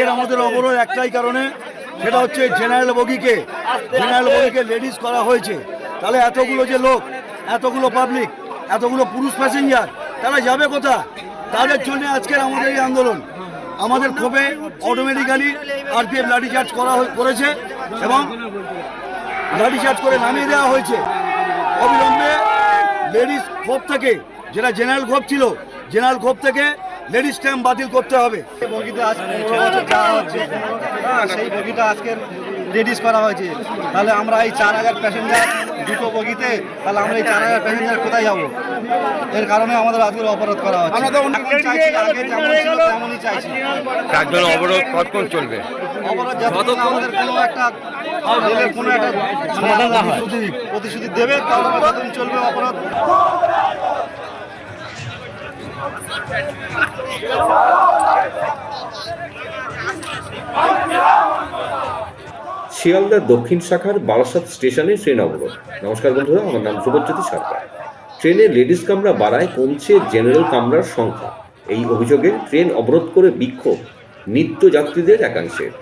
আজকের আমাদের অবরোধ একটাই কারণে, সেটা হচ্ছে জেনারেল বগিকে জেনারেল বগিকে লেডিস করা হয়েছে। তাহলে এতগুলো যে লোক, এতগুলো পাবলিক এতগুলো পুরুষ প্যাসেঞ্জার তারা যাবে কোথা তাদের জন্য আজকের আমাদের এই আন্দোলন। আমাদের ক্ষোভে অটোমেটিক্যালি আরপিএফ লাঠিচার্জ করা করেছে এবং লাঠিচার্জ করে নামিয়ে দেওয়া হয়েছে। অবিলম্বে লেডিস ক্ষোভ থেকে, যেটা জেনারেল ক্ষোভ ছিল জেনারেল ক্ষোভ থেকে লেডিস স্ট্যাম্প বাতিল করতে হবে। বগিতে আজ পনেরো বছর যাওয়া হচ্ছে। হ্যাঁ সেই বগিটা আজকের রেডিস করা হয়েছে। তাহলে আমরা এই চার হাজার প্যাসেঞ্জার দুটো বগিতে তাহলে আমরা এই চার হাজার প্যাসেঞ্জার কোথায় যাব? এর কারণে আমাদের আজকের অবরোধ করা হচ্ছে। এখন চাইছি আগে যেমন ছিল তেমনই চাইছি। তার জন্য অবরোধ কতক্ষণ চলবে? অবরোধ যতক্ষণ আমাদের কোনো একটা রেলের কোনো একটা সমাধান না হয়। প্রতিশ্রুতি দেবে তাহলে চলবে অবরোধ শিয়ালদার দক্ষিণ শাখার বারাসাত স্টেশনে ট্রেন অবরোধ। নমস্কার বন্ধুরা, আমার নাম শুভজ্যোতি সরকার। ট্রেনে লেডিস কামরা বাড়ায় কমছে জেনারেল কামরার সংখ্যা। এই অভিযোগে ট্রেন অবরোধ করে বিক্ষোভ নিত্য যাত্রীদের একাংশের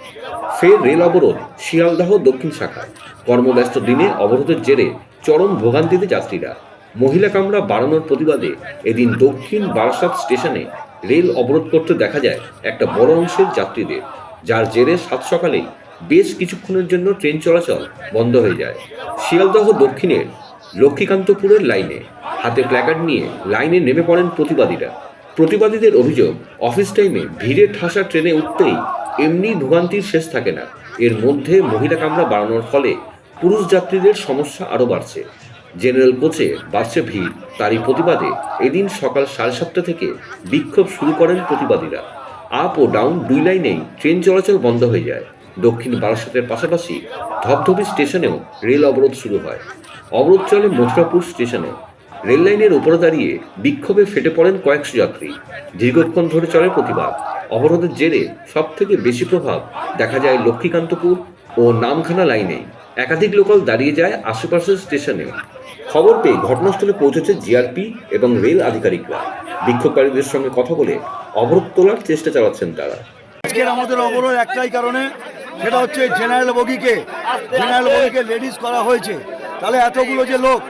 ফের রেল অবরোধ শিয়ালদাহ দক্ষিণ শাখায়। কর্মব্যস্ত দিনে অবরোধের জেরে চরম ভোগান্তিতে যাত্রীরা। মহিলা কামরা বাড়ানোর প্রতিবাদে এদিন দক্ষিণ বারাসাত স্টেশনে রেল অবরোধ করতে দেখা যায় একটা বড় অংশের যাত্রীদের, যার জেরে সাত সকালেই বেশ কিছুক্ষণের জন্য ট্রেন চলাচল বন্ধ হয়ে যায়। শিয়ালদহ দক্ষিণের লক্ষ্মীকান্তপুরের লাইনে হাতে প্ল্যাকার্ড নিয়ে লাইনে নেমে পড়েন প্রতিবাদীরা। প্রতিবাদীদের অভিযোগ, অফিস টাইমে ভিড়ে ঠাসা ট্রেনে উঠতেই এমনি ভোগান্তির শেষ থাকে না। এর মধ্যে মহিলা কামরা বাড়ানোর ফলে পুরুষ যাত্রীদের সমস্যা আরও বাড়ছে। জেনারেল কোচে বাড়ছে ভিড়। তারই প্রতিবাদে এদিন সকাল সাড়ে সাতটা থেকে বিক্ষোভ শুরু করেন প্রতিবাদীরা। আপ ও ডাউন দুই লাইনেই ট্রেন চলাচল বন্ধ হয়ে যায়। দক্ষিণ বারাসাতের পাশাপাশি ধবধবি স্টেশনেও রেল অবরোধ শুরু হয়। অবরোধ চলে মথুরাপুর স্টেশনে। রেল লাইনের উপরে দাঁড়িয়ে বিক্ষোভে ফেটে পড়েন কয়েকশো যাত্রী। দীর্ঘক্ষণ ধরে চলে প্রতিবাদ। অবরোধের জেরে সব থেকে বেশি প্রভাব দেখা যায় লক্ষ্মীকান্তপুর ও নামখানা লাইনে একাধিক লোকাল দাঁড়িয়ে যায় আশেপাশের স্টেশনেও খবর পেয়ে ঘটনাস্থলে পৌঁছেছে জিআরপি এবং রেল আধিকারিকরা। বিক্ষোভকারীদের সঙ্গে কথা বলে অবরোধ তোলার চেষ্টা চালাচ্ছেন তারা। আজকের আমাদের অবরোধ একটাই কারণে, সেটা হচ্ছে জেনারেল বগিকে জেনারেল বগিকে লেডিস করা হয়েছে। তাহলে এতগুলো যে লোক,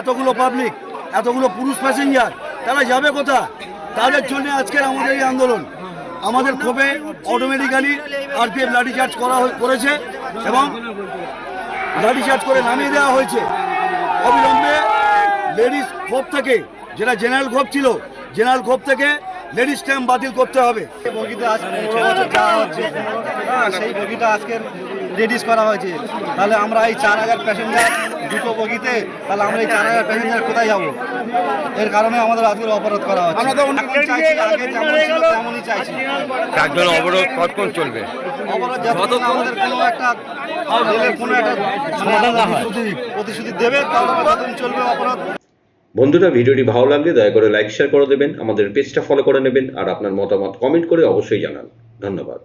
এতগুলো পাবলিক এতগুলো পুরুষ প্যাসেঞ্জার তারা যাবে কোথা তাদের জন্য আজকের আমাদের এই আন্দোলন। আমাদের ক্ষোভে অটোমেটিক্যালি আরপিএফ লাঠিচার্জ করা করেছে এবং লাঠিচার্জ করে নামিয়ে দেওয়া হয়েছে। অবিলম্বে লেডিস ক্ষোভ থেকে, যেটা জেনারেল ক্ষোভ ছিল, জেনারেল ক্ষোভ থেকে লেডিস স্ট্যাম্প বাতিল করতে হবে। বগিটা আজকে হ্যাঁ সেই বগিটা আজকের রেডিস করা হয়েছে। তাহলে আমরা এই চার হাজার প্যাসেঞ্জার দুটো বগিতে তাহলে আমরা এই চার হাজার প্যাসেঞ্জার কোথায় যাব? এর কারণে আমাদের আজকের অবরোধ করা হচ্ছে। তেমনই চাইছি। অবরোধ কতক্ষণ চলবে? অবরোধ যতক্ষণ আমাদের কোনো একটা কোনো একটা সমাধান না হয়। প্রতিশ্রুতি দেবে তাহলে ততদিন চলবে অবরোধ। বন্ধুরা ভিডিওটি ভালো লাগলে দয়া করে লাইক শেয়ার করে দেবেন। আমাদের পেজটা ফলো করে নেবেন আর আপনার মতামত কমেন্ট করে অবশ্যই জানান। ধন্যবাদ।